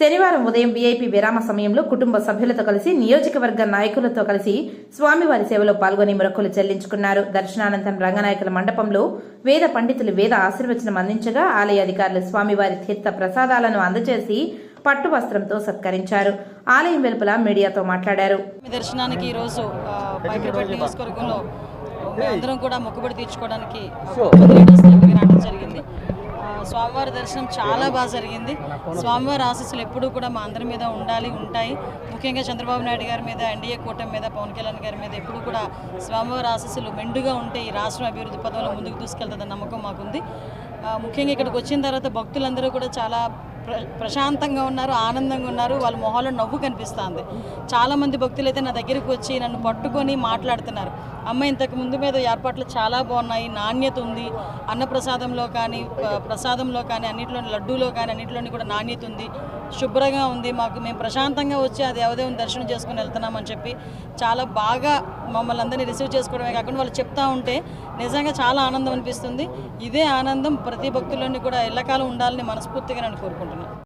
శనివారం ఉదయం వీఐపీ విరామ సమయంలో కుటుంబ సభ్యులతో కలిసి నియోజకవర్గ నాయకులతో కలిసి స్వామివారి సేవలో పాల్గొని మొరక్కులు చెల్లించుకున్నారు. దర్శనానంతరం రంగనాయకుల మండపంలో వేద పండితులు వేద ఆశీర్వచనం అందించగా ఆలయ అధికారులు స్వామివారి తీర్థ ప్రసాదాలను అందజేసి పట్టు వస్త్రంతో సత్కరించారు. ఆలయం వెలుపల మీడియాతో మాట్లాడారు. దర్శనానికి ఈరోజు నియోజకవర్గంలో మేమందరం కూడా మొక్కుబడి తీర్చుకోవడానికి స్వామివారి దర్శనం చాలా బాగా జరిగింది. స్వామివారి ఆశీస్సులు ఎప్పుడూ కూడా మా అందరి మీద ఉండాలి ఉంటాయి. ముఖ్యంగా చంద్రబాబు నాయుడు గారి మీద ఎన్డీఏ కూటమి మీద పవన్ కళ్యాణ్ గారి మీద ఎప్పుడు కూడా స్వామివారి ఆశీస్సులు మెండుగా ఉంటే ఈ రాష్ట్రం అభివృద్ధి పదంలో ముందుకు తీసుకెళ్తుందన్న నమ్మకం మాకుంది. ముఖ్యంగా ఇక్కడికి వచ్చిన తర్వాత భక్తులందరూ కూడా చాలా ప్రశాంతంగా ఉన్నారు ఆనందంగా ఉన్నారు వాళ్ళ మొహాలో నవ్వు కనిపిస్తుంది. చాలామంది భక్తులు అయితే నా దగ్గరికి వచ్చి నన్ను పట్టుకొని మాట్లాడుతున్నారు. అమ్మ ఇంతకు ముందు మీద ఏర్పాట్లు చాలా బాగున్నాయి నాణ్యత ఉంది. అన్నప్రసాదంలో కానీ ప్రసాదంలో కానీ అన్నింటిలో లడ్డూలో కానీ అన్నింటిలోని కూడా నాణ్యత ఉంది. శుభ్రంగా ఉంది మాకు. మేము ప్రశాంతంగా వచ్చి ఆ దేవదేవుని దర్శనం చేసుకుని వెళ్తున్నామని చెప్పి చాలా బాగా మమ్మల్ని అందరినీ రిసీవ్ చేసుకోవడమే కాకుండా వాళ్ళు చెప్తా ఉంటే నిజంగా చాలా ఆనందం అనిపిస్తుంది. ఇదే ఆనందం ప్రతి భక్తుల్లోని కూడా ఎల్లకాలం ఉండాలని మనస్ఫూర్తిగా నేను కోరుకుంటున్నాను.